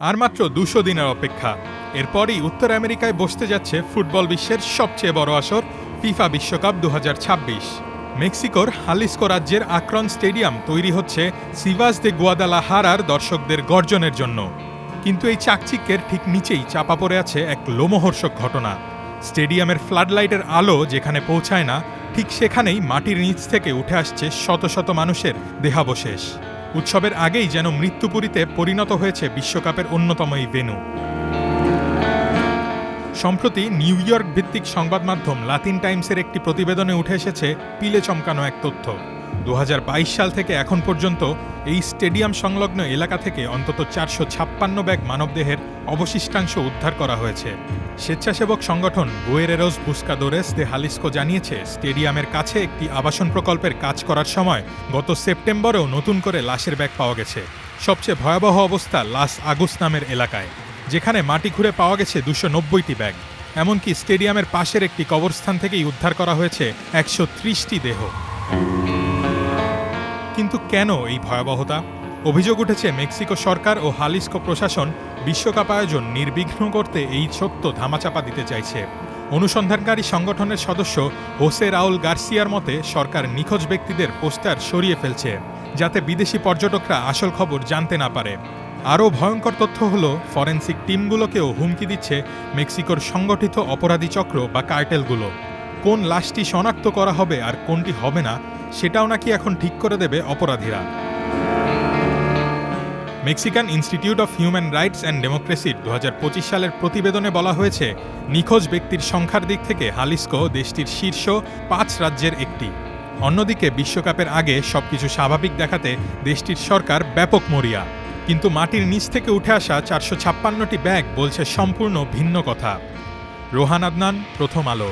আর মাত্র দুশো দিনের অপেক্ষা। এরপরই উত্তর আমেরিকায় বসতে যাচ্ছে ফুটবল বিশ্বের সবচেয়ে বড় আসর, ফিফা বিশ্বকাপ দু হাজার ছাব্বিশ। মেক্সিকোর হালিস্কো রাজ্যের আক্রন স্টেডিয়াম তৈরি হচ্ছে সিভাস দে গুয়াদালাহারার দর্শকদের গর্জনের জন্য। কিন্তু এই চাকচিক্যের ঠিক নিচেই চাপা পড়ে আছে এক লোমহর্ষক ঘটনা। স্টেডিয়ামের ফ্লাডলাইটের আলো যেখানে পৌঁছায় না, ঠিক সেখানেই মাটির নিচ থেকে উঠে আসছে শত শত মানুষের দেহাবশেষ। উৎসবের আগেই যেন মৃত্যুপুরীতে পরিণত হয়েছে বিশ্বকাপের অন্যতম এই ভেনু সম্প্রতি নিউ ইয়র্ক ভিত্তিক সংবাদ মাধ্যম লাতিন টাইমসের একটি প্রতিবেদনে উঠে এসেছে পিলে চমকানো এক তথ্য। দু হাজার বাইশ সাল থেকে এখন পর্যন্ত এই স্টেডিয়াম সংলগ্ন এলাকা থেকে অন্তত চারশো ছাপ্পান্ন ব্যাগ মানবদেহের অবশিষ্টাংশ উদ্ধার করা হয়েছে। স্বেচ্ছাসেবক সংগঠন গুয়েরেরোস বুস্কাদোরেস দে হালিস্কো জানিয়েছে, স্টেডিয়ামের কাছে একটি আবাসন প্রকল্পের কাজ করার সময় গত সেপ্টেম্বরেও নতুন করে লাশের ব্যাগ পাওয়া গেছে। সবচেয়ে ভয়াবহ অবস্থা লাস আগুস নামের এলাকায়, যেখানে মাটি খুঁড়ে পাওয়া গেছে দুশো নব্বইটি ব্যাগ। এমনকি স্টেডিয়ামের পাশের একটি কবরস্থান থেকেই উদ্ধার করা হয়েছে একশো ত্রিশটি দেহ। কিন্তু কেন এই ভয়াবহতা? অভিযোগ উঠেছে মেক্সিকো সরকার ও হালিস্কো প্রশাসন বিশ্বকাপ আয়োজন নির্বিঘ্ন করতে এই সত্য ধামাচাপা দিতে চাইছে। অনুসন্ধানকারী সংগঠনের সদস্য হোসে রাউল গার্সিয়ার মতে, সরকার নিখোঁজ ব্যক্তিদের পোস্টার সরিয়ে ফেলছে, যাতে বিদেশি পর্যটকরা আসল খবর জানতে না পারে। আরও ভয়ঙ্কর তথ্য হল, ফরেন্সিক টিমগুলোকেও হুমকি দিচ্ছে মেক্সিকোর সংগঠিত অপরাধী চক্র বা কার্টেলগুলো। কোন লাশটি শনাক্ত করা হবে আর কোনটি হবে না সেটাও নাকি এখন ঠিক করে দেবে অপরাধীরা। Mexican Institute of Human Rights and ডেমোক্রেসির দু হাজার পঁচিশ সালের প্রতিবেদনে বলা হয়েছে, নিখোঁজ ব্যক্তির সংখ্যার দিক থেকে হালিস্কো দেশটির শীর্ষ পাঁচ রাজ্যের একটি। অন্যদিকে বিশ্বকাপের আগে সবকিছু স্বাভাবিক দেখাতে দেশটির সরকার ব্যাপক মরিয়া। কিন্তু মাটির নিচ থেকে উঠে আসা চারশো ছাপ্পান্নটি ব্যাগ বলছে সম্পূর্ণ ভিন্ন কথা। রোহান আদনান, প্রথম আলো।